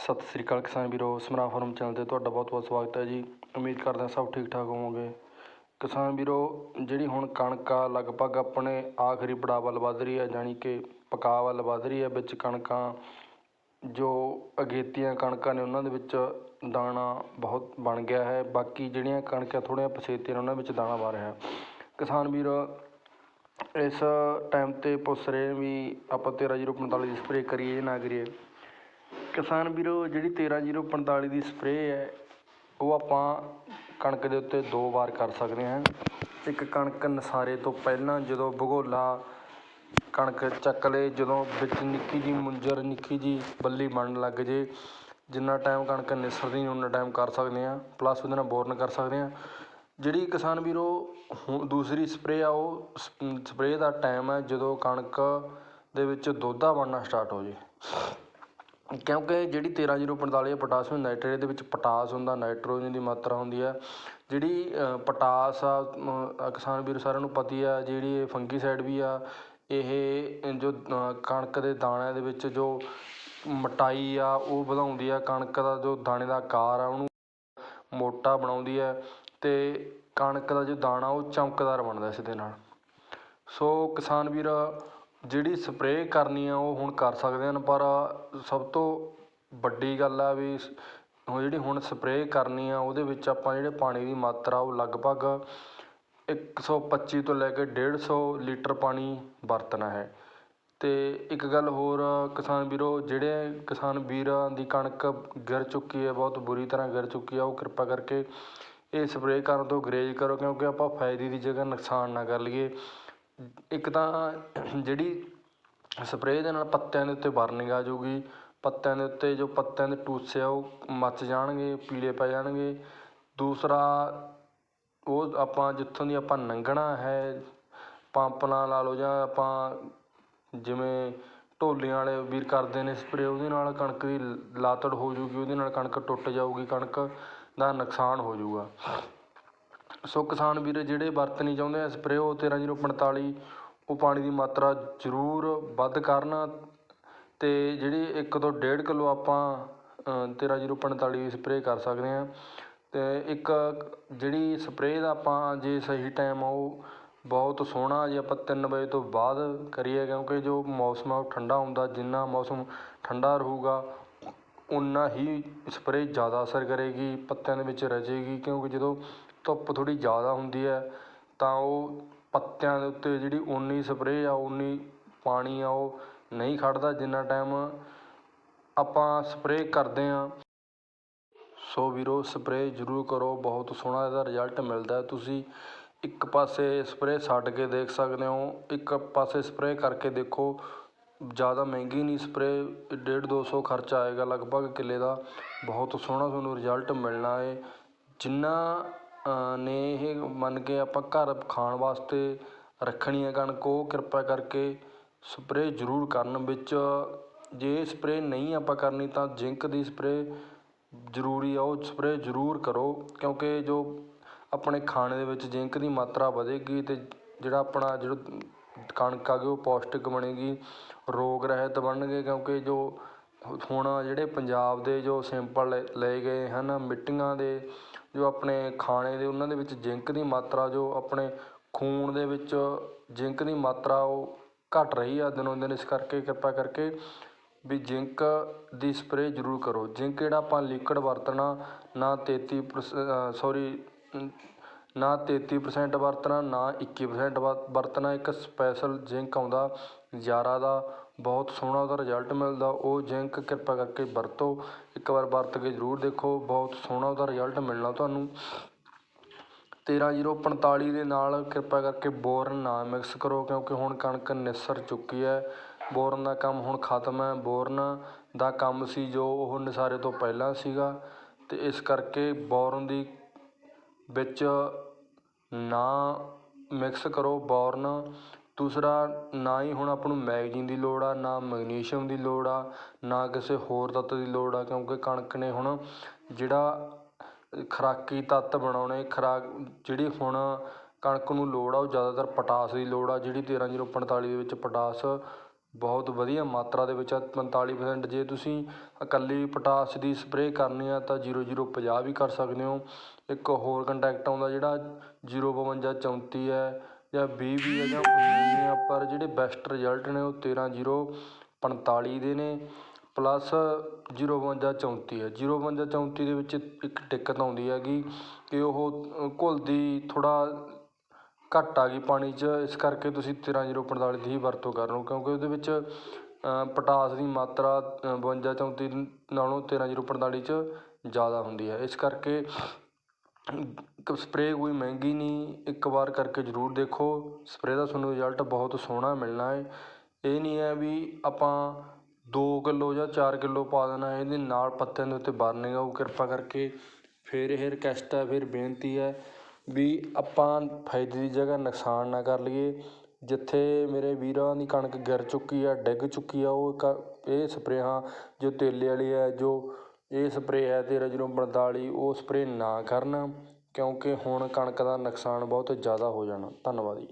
ਸਤਿ ਸ੍ਰੀ ਅਕਾਲ ਕਿਸਾਨ ਵੀਰੋ, ਸਮਰਾ farm channel ਤੇ ਤੁਹਾਡਾ ਬਹੁਤ-ਬਹੁਤ ਸਵਾਗਤ ਹੈ ਜੀ। ਉਮੀਦ ਕਰਦੇ ਹਾਂ ਸਭ ਠੀਕ ਠਾਕ ਹੋਵੋਗੇ। ਕਿਸਾਨ ਵੀਰੋ, ਜਿਹੜੀ ਹੁਣ ਕਣਕ ਆ, ਲਗਭਗ ਆਪਣੇ ਆਖਰੀ ਪੜਾਅ ਵੱਲ ਵੱਧ ਰਹੀ ਹੈ, ਜਾਣੀ ਕਿ ਪਕਾ ਵੱਲ ਵੱਧ ਰਹੀ ਹੈ ਵਿੱਚ ਕਣਕਾਂ, ਜੋ ਅਗੇਤੀਆਂ ਕਣਕਾਂ ਨੇ ਉਹਨਾਂ ਦੇ ਵਿੱਚ ਦਾਣਾ ਬਹੁਤ ਬਣ ਗਿਆ ਹੈ। ਬਾਕੀ ਜਿਹੜੀਆਂ ਕਣਕਾਂ ਥੋੜ੍ਹੀਆਂ ਪਸੇਤੀਆਂ ਨੇ, ਉਹਨਾਂ ਵਿੱਚ ਦਾਣਾ ਬਣ ਰਿਹਾ ਕਿਸਾਨ ਵੀਰ, ਇਸ ਟਾਈਮ ਤੇ ਪੁੱਛ ਰਹੇ ਵੀ ਆਪਾਂ 13045 ਦੀ ਸਪਰੇਅ ਕਰੀਏ ਜਾਂ ਨਾ ਕਰੀਏ। ਕਿਸਾਨ ਵੀਰੋ, ਜਿਹੜੀ 13045 ਦੀ ਸਪਰੇਅ ਹੈ, ਉਹ ਆਪਾਂ ਕਣਕ ਦੇ ਉੱਤੇ ਦੋ ਵਾਰ ਕਰ ਸਕਦੇ ਹਾਂ। ਇੱਕ ਕਣਕ ਨਸਾਰੇ ਤੋਂ ਪਹਿਲਾਂ ਜਦੋਂ ਭਗੋਲਾ ਕਣਕ ਚੱਕ ਲਏ, ਜਦੋਂ ਵਿੱਚ ਨਿੱਕੀ ਜੀ ਮੁੰਜਰ, ਨਿੱਕੀ ਜੀ ਬੱਲੀ ਬਣਨ ਲੱਗ ਜੇ, ਜਿੰਨਾ ਟਾਈਮ ਕਣਕ ਨਿਸਰਦੀ ਉਨਾ ਟਾਈਮ ਕਰ ਸਕਦੇ ਹਾਂ। ਪਲੱਸ ਉਹਦੇ ਨਾਲ ਬੋਰਨ ਕਰ ਸਕਦੇ ਹਾਂ। ਜਿਹੜੀ ਕਿਸਾਨ ਵੀਰੋ, ਹੁਣ ਦੂਸਰੀ ਸਪਰੇਅ ਆ, ਉਹ ਸਪਰੇਅ ਦਾ ਟਾਈਮ ਹੈ ਜਦੋਂ ਕਣਕ ਦੇ ਵਿੱਚ ਦੋਧਾ ਬਣਨਾ ਸਟਾਰਟ ਹੋ ਜੇ। ਕਿਉਂਕਿ ਜਿਹੜੀ 13045 ਪੋਟਾਸ਼ੀਅਮ ਨਾਈਟ੍ਰੇਟ ਦੇ ਵਿੱਚ ਪੋਟਾਸ ਹੁੰਦਾ ਨਾਈਟ੍ਰੋਜਨ ਦੀ ਮਾਤਰਾ ਹੁੰਦੀ ਹੈ ਜਿਹੜੀ ਅ, ਪੋਟਾਸ ਆ ਕਿਸਾਨ ਵੀਰ ਸਾਰਿਆਂ ਨੂੰ ਪਤੀ ਆ ਜਿਹੜੀ ਇਹ ਫੰਗੀਸਾਈਡ ਵੀ ਆ ਇਹ ਜੋ ਕਣਕ ਦੇ ਦਾਣਿਆਂ ਦੇ ਵਿੱਚ ਜੋ ਮਟਾਈ ਆ ਉਹ ਵਧਾਉਂਦੀ ਆ। ਕਣਕ ਦਾ ਜੋ ਦਾਣੇ ਦਾ ਆਕਾਰ ਆ ਉਹਨੂੰ ਮੋਟਾ ਬਣਾਉਂਦੀ ਹੈ ਅਤੇ ਕਣਕ ਦਾ ਜੋ ਦਾਣਾ ਉਹ ਚਮਕਦਾਰ ਬਣਦਾ ਇਸ ਦੇ ਨਾਲ। ਸੋ ਕਿਸਾਨ ਵੀਰ ਜਿਹੜੀ ਸਪਰੇਅ ਕਰਨੀ ਆ, ਉਹ ਹੁਣ ਕਰ ਸਕਦੇ ਹਨ, ਪਰ ਸਭ ਤੋਂ ਵੱਡੀ ਗੱਲ ਆ ਵੀ ਸ- ਜਿਹੜੀ ਹੁਣ ਸਪਰੇਅ ਕਰਨੀ ਆ, ਉਹਦੇ ਵਿੱਚ ਆਪਾਂ ਜਿਹੜੇ ਪਾਣੀ ਦੀ ਮਾਤਰਾ, ਉਹ ਲਗਭਗ 125 ਤੋਂ ਲੈ ਕੇ ਡੇਢ ਸੌ ਲੀਟਰ ਪਾਣੀ ਵਰਤਣਾ ਹੈ। ਅਤੇ ਇੱਕ ਗੱਲ ਹੋਰ, ਕਿਸਾਨ ਵੀਰੋ, ਜਿਹੜੇ ਕਿਸਾਨ ਵੀਰਾਂ ਦੀ ਕਣਕ ਗਿਰ ਚੁੱਕੀ ਹੈ, ਬਹੁਤ ਬੁਰੀ ਤਰ੍ਹਾਂ ਗਿਰ ਚੁੱਕੀ ਆ, ਉਹ ਕਿਰਪਾ ਕਰਕੇ ਇਹ ਸਪਰੇਅ ਕਰਨ ਤੋਂ ਗਰੇਜ ਕਰੋ, ਕਿਉਂਕਿ ਆਪਾਂ ਫਾਇਦੇ ਦੀ ਜਗ੍ਹਾ ਨੁਕਸਾਨ ਨਾ ਕਰ ਲਈਏ। ਇੱਕ ਤਾਂ ਜਿਹੜੀ ਸਪਰੇਅ ਦੇ ਨਾਲ ਪੱਤਿਆਂ ਦੇ ਉੱਤੇ ਬਰਨਿੰਗ ਆ ਜਾਊਗੀ, ਪੱਤਿਆਂ ਦੇ ਉੱਤੇ ਜੋ ਪੱਤਿਆਂ ਦੇ ਟੂਸੇ ਆ ਉਹ ਮੱਚ ਜਾਣਗੇ, ਪੀਲੇ ਪੈ ਜਾਣਗੇ। ਦੂਸਰਾ, ਉਹ ਆਪਾਂ ਜਿੱਥੋਂ ਦੀ ਆਪਾਂ ਲੰਘਣਾ ਹੈ, ਪੰਪ ਨਾਲ ਲਾ ਲਓ ਜਾਂ ਆਪਾਂ ਜਿਵੇਂ ਢੋਲੀਆਂ ਵਾਲੇ ਵੀਰ ਕਰਦੇ ਨੇ ਸਪਰੇਅ, ਉਹਦੇ ਨਾਲ ਕਣਕ ਦੀ ਲਾਤੜ ਹੋ ਜੂਗੀ ਉਹਦੇ ਨਾਲ ਕਣਕ ਟੁੱਟ ਜਾਊਗੀ, ਕਣਕ ਦਾ ਨੁਕਸਾਨ ਹੋ ਜੂਗਾ ਸੋ ਕਿਸਾਨ ਵੀਰ, ਜਿਹੜੇ ਵਰਤਣੀ ਚਾਹੁੰਦੇ ਆ ਸਪਰੇਅ, ਉਹ 13045 ਉਹ ਪਾਣੀ ਦੀ ਮਾਤਰਾ ਜ਼ਰੂਰ ਵੱਧ ਕਰਨ ਅਤੇ ਜਿਹੜੀ ਇੱਕ ਤੋਂ ਡੇਢ ਕਿਲੋ ਆਪਾਂ ਤੇਰ੍ਹਾਂ ਜ਼ੀਰੋ ਪੰਤਾਲੀ ਸਪਰੇਅ ਕਰ ਸਕਦੇ ਹਾਂ। ਅਤੇ ਇੱਕ ਜਿਹੜੀ ਸਪਰੇਅ ਦਾ ਆਪਾਂ ਜੇ ਸਹੀ ਟਾਈਮ ਆ, ਉਹ ਬਹੁਤ ਸੋਹਣਾ ਜੇ ਆਪਾਂ ਤਿੰਨ ਵਜੇ ਤੋਂ ਬਾਅਦ ਕਰੀਏ, ਕਿਉਂਕਿ ਜੋ ਮੌਸਮ ਆ, ਉਹ ਠੰਡਾ ਹੁੰਦਾ, ਜਿੰਨਾ ਮੌਸਮ ਠੰਡਾ ਰਹੂਗਾ, ਉਨਾ ਹੀ ਸਪਰੇਅ ਜ਼ਿਆਦਾ ਅਸਰ ਕਰੇਗੀ, ਪੱਤਿਆਂ ਦੇ ਵਿੱਚ ਰਚੇਗੀ, ਕਿਉਂਕਿ ਜਦੋਂ ਧੁੱਪ ਥੋੜ੍ਹੀ ਜ਼ਿਆਦਾ ਹੁੰਦੀ ਹੈ, ਤਾਂ ਉਹ ਪੱਤਿਆਂ ਦੇ ਉੱਤੇ ਜਿਹੜੀ ਓਨੀ ਸਪਰੇਅ ਆ ਓਨੀ ਪਾਣੀ ਆ, ਉਹ ਨਹੀਂ ਖੜ੍ਹਦਾ ਜਿੰਨਾ ਟਾਈਮ ਆਪਾਂ ਸਪਰੇਅ ਕਰਦੇ ਹਾਂ। ਸੋ ਵੀਰੋ, ਸਪਰੇਅ ਜ਼ਰੂਰ ਕਰੋ, ਬਹੁਤ ਸੋਹਣਾ ਇਹਦਾ ਰਿਜ਼ਲਟ ਮਿਲਦਾ ਤੁਸੀਂ ਇੱਕ ਪਾਸੇ ਸਪਰੇਅ ਛੱਡ ਕੇ ਦੇਖ ਸਕਦੇ ਹੋ, ਇੱਕ ਪਾਸੇ ਸਪਰੇਅ ਕਰਕੇ ਦੇਖੋ, ਜ਼ਿਆਦਾ ਮਹਿੰਗੀ ਨਹੀਂ ਸਪਰੇਅ, ਡੇਢ ਦੋ ਸੌ ਖਰਚਾ ਆਏਗਾ ਲਗਭਗ ਕਿੱਲੇ ਦਾ। ਬਹੁਤ ਸੋਹਣਾ ਤੁਹਾਨੂੰ ਰਿਜ਼ਲਟ ਮਿਲਣਾ ਹੈ। ਜਿਨ੍ਹਾਂ ਨੇ ਇਹ ਮੰਨ ਕੇ ਆਪਾਂ ਘਰ ਖਾਣ ਵਾਸਤੇ ਰੱਖਣੀ ਹੈ ਕਣਕ, ਉਹ ਕਿਰਪਾ ਕਰਕੇ ਸਪਰੇਅ ਜ਼ਰੂਰ ਕਰਨ ਵਿੱਚ। ਜੇ ਸਪਰੇਅ ਨਹੀਂ ਆਪਾਂ ਕਰਨੀ ਤਾਂ ਜ਼ਿੰਕ ਦੀ ਸਪਰੇਅ ਜ਼ਰੂਰੀ ਆ, ਉਹ ਸਪਰੇਅ ਜ਼ਰੂਰ ਕਰੋ ਕਿਉਂਕਿ ਜੋ ਆਪਣੇ ਖਾਣੇ ਦੇ ਵਿੱਚ ਜ਼ਿੰਕ ਦੀ ਮਾਤਰਾ ਵਧੇਗੀ ਅਤੇ ਜਿਹੜਾ ਆਪਣਾ ਜਿਹੜਾ ਕਣਕ ਆ ਗਈ, ਉਹ ਪੌਸ਼ਟਿਕ ਬਣੇਗੀ, ਰੋਗ ਰਹਿਤ ਬਣਨਗੇ ਕਿਉਂਕਿ ਜੋ ਹੁਣ ਜਿਹੜੇ ਪੰਜਾਬ ਦੇ ਜੋ ਸੈਂਪਲ ਲਏ ਗਏ ਹਨ ਮਿੱਟੀਆਂ ਦੇ ਜੋ ਆਪਣੇ ਖਾਣੇ ਦੇ ਉਹਨਾਂ ਦੇ ਵਿੱਚ ਜ਼ਿੰਕ ਦੀ ਮਾਤਰਾ, ਜੋ ਆਪਣੇ ਖੂਨ ਦੇ ਵਿੱਚ ਜ਼ਿੰਕ ਦੀ ਮਾਤਰਾ ਉਹ ਘੱਟ ਰਹੀ ਆ ਦਿਨੋਂ ਦਿਨ, ਇਸ ਕਰਕੇ ਕਿਰਪਾ ਕਰਕੇ ਵੀ ਜ਼ਿੰਕ ਦੀ ਸਪਰੇਅ ਜ਼ਰੂਰ ਕਰੋ। ਜ਼ਿੰਕ ਜਿਹੜਾ ਆਪਾਂ ਲਿਕਵਿਡ ਵਰਤਣਾ, ਨਾ ਤੇਤੀ ਪ੍ਰਸ ਸੋਰੀ ਨਾ 33% ਵਰਤਣਾ, ਨਾ 21% ਵਰ- ਵਰਤਣਾ ਇੱਕ ਸਪੈਸ਼ਲ ਜ਼ਿੰਕ ਆਉਂਦਾ, ਯਾਰਾ ਦਾ। ਬਹੁਤ ਸੋਹਣਾ ਉਹਦਾ ਰਿਜ਼ਲਟ ਮਿਲਦਾ, ਉਹ ਜ਼ਿੰਕ ਕਿਰਪਾ ਕਰਕੇ ਵਰਤੋ। ਇੱਕ ਵਾਰ ਵਰਤ ਕੇ ਜ਼ਰੂਰ ਦੇਖੋ, ਬਹੁਤ ਸੋਹਣਾ ਉਹਦਾ ਰਿਜ਼ਲਟ ਮਿਲਣਾ ਤੁਹਾਨੂੰ। 13045 ਦੇ ਨਾਲ ਕਿਰਪਾ ਕਰਕੇ ਬੋਰਨ ਨਾ ਮਿਕਸ ਕਰੋ, ਕਿਉਂਕਿ ਹੁਣ ਕਣਕ ਨਿਸਰ ਚੁੱਕੀ ਹੈ। ਬੋਰਨ ਦਾ ਕੰਮ ਹੁਣ ਖਤਮ ਹੈ। ਬੋਰਨ ਦਾ ਕੰਮ ਸੀ ਜੋ ਉਹ ਨਸਾਰੇ ਤੋਂ ਪਹਿਲਾਂ ਸੀਗਾ। ਅਤੇ ਇਸ ਕਰਕੇ ਬੋਰਨ ਦੀ ਵਿੱਚ ਨਾ ਮਿਕਸ ਕਰੋ। ਬੋਰਨ ਦੂਸਰਾ, ਨਾ ਹੀ ਹੁਣ ਆਪਾਂ ਨੂੰ ਮੈਗਜ਼ੀਨ ਦੀ ਲੋੜ ਆ, ਨਾ ਮੈਗਨੀਸ਼ੀਅਮ ਦੀ ਲੋੜ ਆ, ਨਾ ਕਿਸੇ ਹੋਰ ਤੱਤ ਦੀ ਲੋੜ ਆ, ਕਿਉਂਕਿ ਕਣਕ ਨੇ ਹੁਣ ਜਿਹੜਾ ਖੁਰਾਕੀ ਤੱਤ ਬਣਾਉਣੇ, ਖੁਰਾਕ ਜਿਹੜੀ ਹੁਣ ਕਣਕ ਨੂੰ ਲੋੜ ਆ, ਉਹ ਜ਼ਿਆਦਾਤਰ ਪੋਟਾਸ ਦੀ ਲੋੜ ਆ, ਜਿਹੜੀ 13045 ਦੇ ਵਿੱਚ ਪੋਟਾਸ ਬਹੁਤ ਵਧੀਆ ਮਾਤਰਾ ਦੇ ਵਿੱਚ ਆ 45% ਜੇ ਤੁਸੀਂ ਇਕੱਲੀ ਪੋਟਾਸ ਦੀ ਸਪਰੇਅ ਕਰਨੀ ਆ, ਤਾਂ ਜੀਰੋ ਜੀਰੋ ਪੰਜਾਹ ਵੀ ਕਰ ਸਕਦੇ ਹੋ। ਇੱਕ ਹੋਰ ਕੰਟੈਕਟ ਆਉਂਦਾ ਜਿਹੜਾ ਜੀਰੋ ਬਵੰਜਾ ਚੌਂਤੀ ਹੈ ਜਾਂ ਵੀਹ ਵੀ ਹੈ ਜਾਂ ਉੱਨੀ ਵੀ ਆ ਪਰ ਜਿਹੜੇ ਬੈਸਟ ਰਿਜ਼ਲਟ ਨੇ ਉਹ ਤੇਰਾਂ, ਜੀਰੋ, ਪੰਤਾਲੀ ਦੇ ਨੇ ਪਲੱਸ ਜੀਰੋ ਬਵੰਜਾ ਚੌਂਤੀ ਹੈ। ਜੀਰੋ ਬਵੰਜਾ ਚੌਂਤੀ ਦੇ ਵਿੱਚ ਇੱਕ ਦਿੱਕਤ ਆਉਂਦੀ ਹੈਗੀ ਕਿ ਉਹ ਘੁਲਦੀ ਥੋੜ੍ਹਾ ਘੱਟ ਆ ਗਈ ਪਾਣੀ 'ਚ, ਇਸ ਕਰਕੇ ਤੁਸੀਂ ਤੇਰਾਂ, ਜੀਰੋ, ਪੰਤਾਲੀ ਦੀ ਹੀ ਵਰਤੋਂ ਕਰ ਲਓ ਕਿਉਂਕਿ ਉਹਦੇ ਵਿੱਚ ਪੋਟਾਸ ਦੀ ਮਾਤਰਾ ਬਵੰਜਾ, ਚੌਂਤੀ ਨਾਲੋਂ ਤੇਰਾਂ, ਜੀਰੋ, ਪੰਤਾਲੀ 'ਚ ਜ਼ਿਆਦਾ ਹੁੰਦੀ ਹੈ। ਇਸ ਕਰਕੇ ਸਪਰੇਅ ਕੋਈ ਮਹਿੰਗੀ ਨਹੀਂ, ਇੱਕ ਵਾਰ ਕਰਕੇ ਜ਼ਰੂਰ ਦੇਖੋ। ਸਪਰੇਅ ਦਾ ਤੁਹਾਨੂੰ ਰਿਜ਼ਲਟ ਬਹੁਤ ਸੋਹਣਾ ਮਿਲਣਾ ਹੈ ਇਹ ਨਹੀਂ ਹੈ ਵੀ ਆਪਾਂ ਦੋ ਕਿੱਲੋ ਜਾਂ ਚਾਰ ਕਿੱਲੋ ਪਾ ਦੇਣਾ, ਇਹਦੇ ਨਾਲ ਪੱਤਿਆਂ ਦੇ ਉੱਤੇ ਬਰਨਿੰਗ ਆਊ, ਕਿਰਪਾ ਕਰਕੇ। ਫਿਰ ਇਹ ਰਿਕੁਐਸਟ ਹੈ, ਫਿਰ ਬੇਨਤੀ ਹੈ ਵੀ ਆਪਾਂ ਫਾਇਦੇ ਦੀ ਜਗ੍ਹਾ ਨੁਕਸਾਨ ਨਾ ਕਰ ਲਈਏ। ਜਿੱਥੇ ਮੇਰੇ ਵੀਰਾਂ ਦੀ ਕਣਕ ਗਿਰ ਚੁੱਕੀ ਆ, ਡਿੱਗ ਚੁੱਕੀ ਆ, ਉਹ ਕ ਇਹ ਸਪਰੇਹਾਂ ਜੋ ਤੇਲੇ ਵਾਲੀ ਹੈ, ਜੋ ਇਹ ਸਪਰੇਅ ਹੈ, ਤੇਰਾਂ ਜ਼ੀਰੋ ਪੰਤਾਲੀ ਉਹ ਸਪਰੇਅ ਨਾ ਕਰਨ। ਕਿਉਂਕਿ ਹੁਣ ਕਣਕ ਦਾ ਨੁਕਸਾਨ ਬਹੁਤ ਜ਼ਿਆਦਾ ਹੋ ਜਾਣਾ। ਧੰਨਵਾਦ ਜੀ।